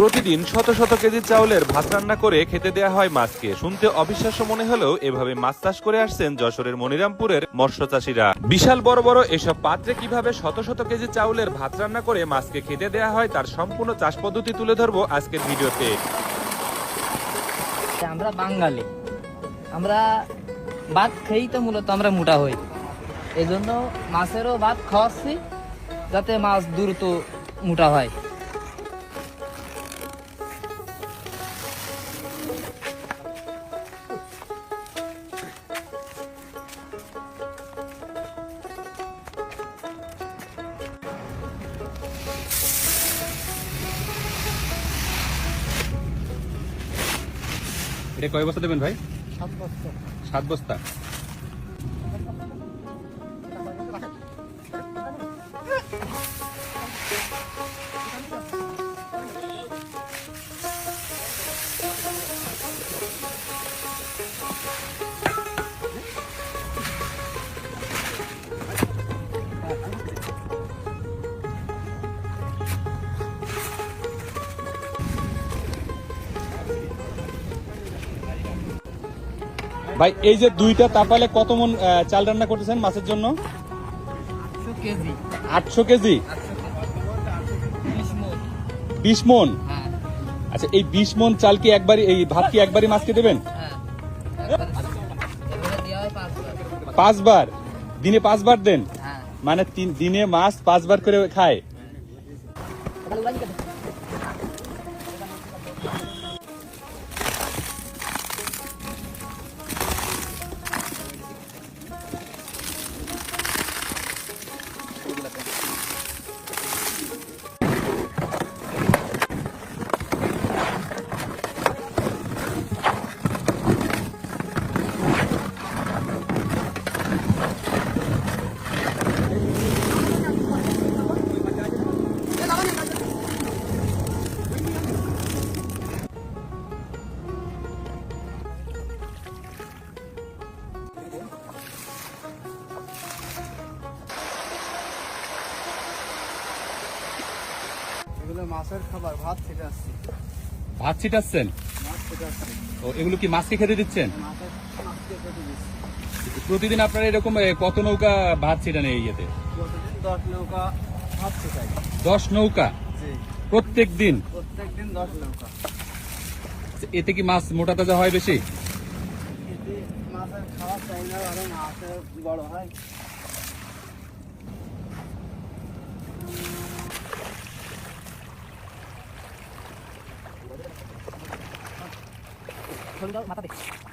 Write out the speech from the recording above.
প্রতিদিন শত শত কেজি চাউলের ভাত রান্না করে খেতে দেয়া হয় মাছকে। শুনতে অবিশ্বাস্য মনে হলেও এভাবে মাছ চাষ করে আসছেন যশোরের মনিরামপুরের মৎস্য চাষিরা। বিশাল বড় বড় এসব পাত্রে কীভাবে শত শত কেজি চাউলের ভাত রান্না করে মাছকে খেতে দেয়া হয় তার সম্পূর্ণ চাষ পদ্ধতি তুলে ধরবো আজকের ভিডিওতে। আমরা বাঙালি। আমরা ভাত খেয়েই তো মূলত আমরা মোটা হই। এজন্য মাছেরও ভাত খাওয়াচ্ছি যাতে মাছ দ্রুত মোটা হয়। এটা কয় বস্তা দেবেন ভাই? সাত বস্তা। ভাই এই যে দুইটা তাপালে কত মন চাল রান্না করতেছেন মাছের জন্য? আটশো কেজি। বিশ। মন। হ্যাঁ। আচ্ছা এই বিশ মন চাল কি একবারই এই ভাত কি একবারই মাছকে দেবেন? হ্যাঁ। পাঁচবার। দিনে পাঁচবার দেন? হ্যাঁ। মানে দিনে মাছ পাঁচবার করে খায়? মাছের খাবার ভাত আসছে। ভাত ছিটাচ্ছেন? মাছ ও এগুলো কি মাছকে খেতে দিচ্ছেন? প্রতিদিন আপনারা এরকম কত নৌকা ভাত ছিটান এই ইয়েতে? দশ নৌকা ভাত দশ নৌকা? প্রত্যেক দিন? প্রত্যেক দিন দশ নৌকা। এতে কি মাছ মোটা তাজা হয় বেশি? এতে মাছের খাওয়া চাই না আরও মাছের বড় হয়। 距離がまたです。